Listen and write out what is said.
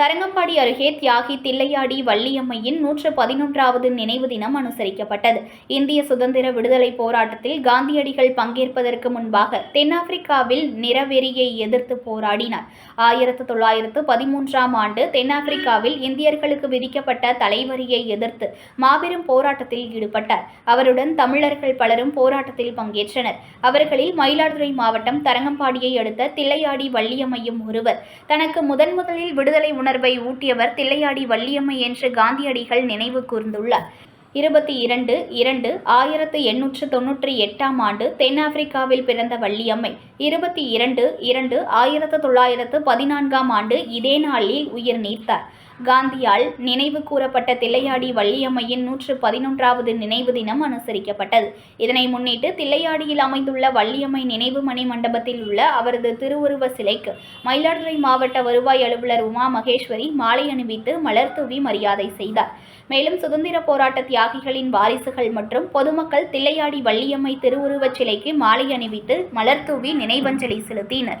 Tharangambadi அருகே தியாகி தில்லையாடி வள்ளியம்மையின் நூற்று பதினொன்றாவது நினைவு தினம் அனுசரிக்கப்பட்டது. இந்திய சுதந்திர விடுதலை போராட்டத்தில் காந்தியடிகள் பங்கேற்பதற்கு முன்பாக தென்னாப்பிரிக்காவில் நிறவெறியை எதிர்த்து போராடினார். ஆயிரத்து தொள்ளாயிரத்து பதிமூன்றாம் ஆண்டு தென்னாப்பிரிக்காவில் இந்தியர்களுக்கு விதிக்கப்பட்ட தலைவரியை எதிர்த்து மாபெரும் போராட்டத்தில் ஈடுபட்டார். அவருடன் தமிழர்கள் பலரும் போராட்டத்தில் பங்கேற்றனர். அவர்களில் மயிலாடுதுறை மாவட்டம் தரங்கம்பாடியை அடுத்த தில்லையாடி வள்ளியம்மையும் ஒருவர். தனக்கு முதன் முதலில் விடுதலை உணர்வை ஊட்டியவர் தில்லையாடி வள்ளியம்மை என்று காந்தியடிகள் நினைவு கூர்ந்துள்ளார். இருபத்தி இரண்டு இரண்டு ஆயிரத்து எண்ணூற்று தொன்னூற்றி எட்டாம் ஆண்டு தென்னாப்பிரிக்காவில் பிறந்த வள்ளியம்மை. இருபத்தி இரண்டு இரண்டு ஆயிரத்து தொள்ளாயிரத்து பதினான்காம் ஆண்டு இதே நாளில் உயிர் நீத்தார். காந்தியால் நினைவு கூறப்பட்ட தில்லையாடி வள்ளியம்மையின் நூற்று பதினொன்றாவது நினைவு தினம் அனுசரிக்கப்பட்டது. இதனை முன்னிட்டு தில்லையாடியில் அமைந்துள்ள வள்ளியம்மை நினைவு மணி மண்டபத்தில் உள்ள அவரது திருவுருவ சிலைக்கு மயிலாடுதுறை மாவட்ட வருவாய் அலுவலர் உமா மகேஸ்வரி மாலை அணிவித்து மலர் தூவி மரியாதை செய்தார். மேலும் சுதந்திர போராட்ட தியாகிகளின் வாரிசுகள் மற்றும் பொதுமக்கள் தில்லையாடி வள்ளியம்மை திருவுருவச் சிலைக்கு மாலை அணிவித்து மலர் தூவி நினைவஞ்சலி செலுத்தினர்.